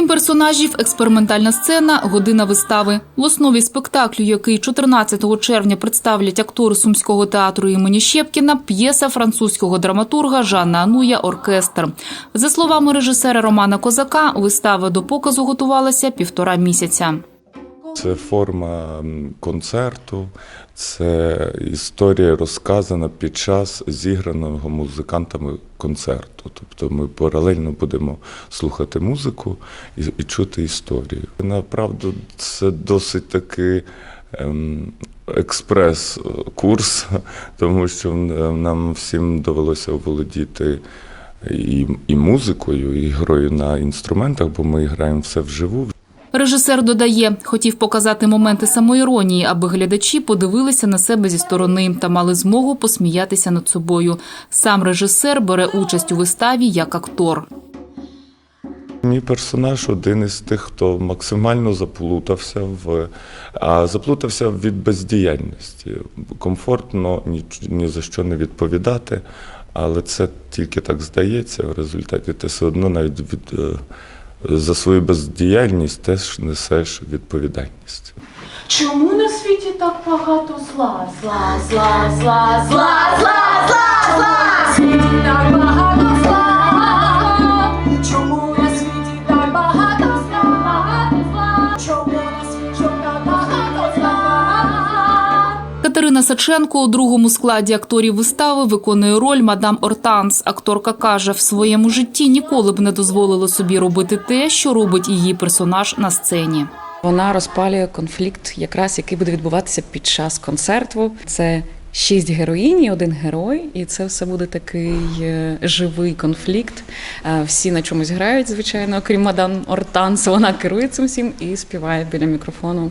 персонажів, експериментальна сцена, година вистави. В основі спектаклю, який 14 червня представлять актори сумського театру імені Щепкіна, п'єса французького драматурга Жанна Ануя Оркестр. За словами режисера Романа Козака, вистава до показу готувалася півтора місяця. Це форма концерту, це історія розказана під час зіграного музикантами концерту. Тобто ми паралельно будемо слухати музику і, і чути історію. Направду, це досить таки ем, експрес-курс, тому що е, нам всім довелося володіти і, і музикою, і грою на інструментах, бо ми граємо все вживу. Режисер додає, хотів показати моменти самоіронії, аби глядачі подивилися на себе зі сторони та мали змогу посміятися над собою. Сам режисер бере участь у виставі як актор. Мій персонаж один із тих, хто максимально заплутався в а заплутався від бездіяльності. Комфортно ні, ні за що не відповідати, але це тільки так здається. В результаті ти все одно навіть від, е, за свою бездіяльність теж несеш відповідальність. Чому на світі так багато зла? Зла, зла, зла, зла, зла, зла, зла. Зла. Катерина Саченко у другому складі акторів вистави виконує роль мадам Ортанс. Акторка каже, в своєму житті ніколи б не дозволила собі робити те, що робить її персонаж на сцені. Вона розпалює конфлікт, якраз який буде відбуватися під час концерту. Це шість героїнь і один герой, і це все буде такий е, живий конфлікт. Е, Всі на чомусь грають, звичайно, окрім мадам Ортанс. Вона керує цим всім і співає біля мікрофону.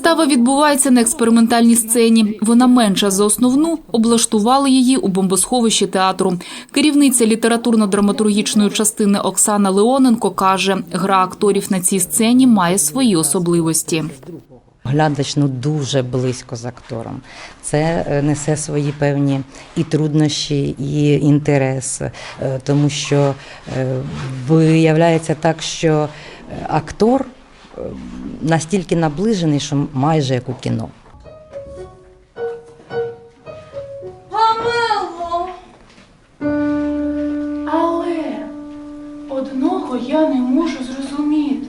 Вистава відбувається на експериментальній сцені. Вона менша за основну. Облаштували її у бомбосховищі театру. Керівниця літературно-драматургічної частини Оксана Леоненко каже, гра акторів на цій сцені має свої особливості. Глядач ну дуже близько з актором. Це е, несе свої певні і труднощі, і інтерес, е, тому що е, виявляється так, що актор настільки наближений, що майже як у кіно. Памело! Але одного я не можу зрозуміти.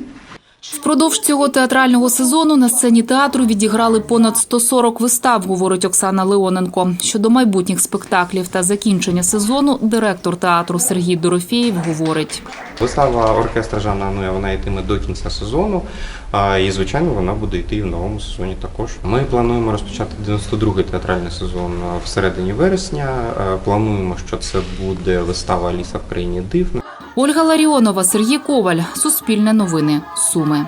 Впродовж цього театрального сезону на сцені театру відіграли понад 140 вистав, говорить Оксана Леоненко. Щодо майбутніх спектаклів та закінчення сезону, директор театру Сергій Дорофєєв говорить. Вистава оркестра Жанна Ануя вона йтиме до кінця сезону, і звичайно вона буде йти і в новому сезоні також. Ми плануємо розпочати 92-й театральний сезон в середині вересня. Плануємо, що це буде вистава Аліса в країні див. Ольга Ларіонова, Сергій Коваль, Суспільне новини, Суми.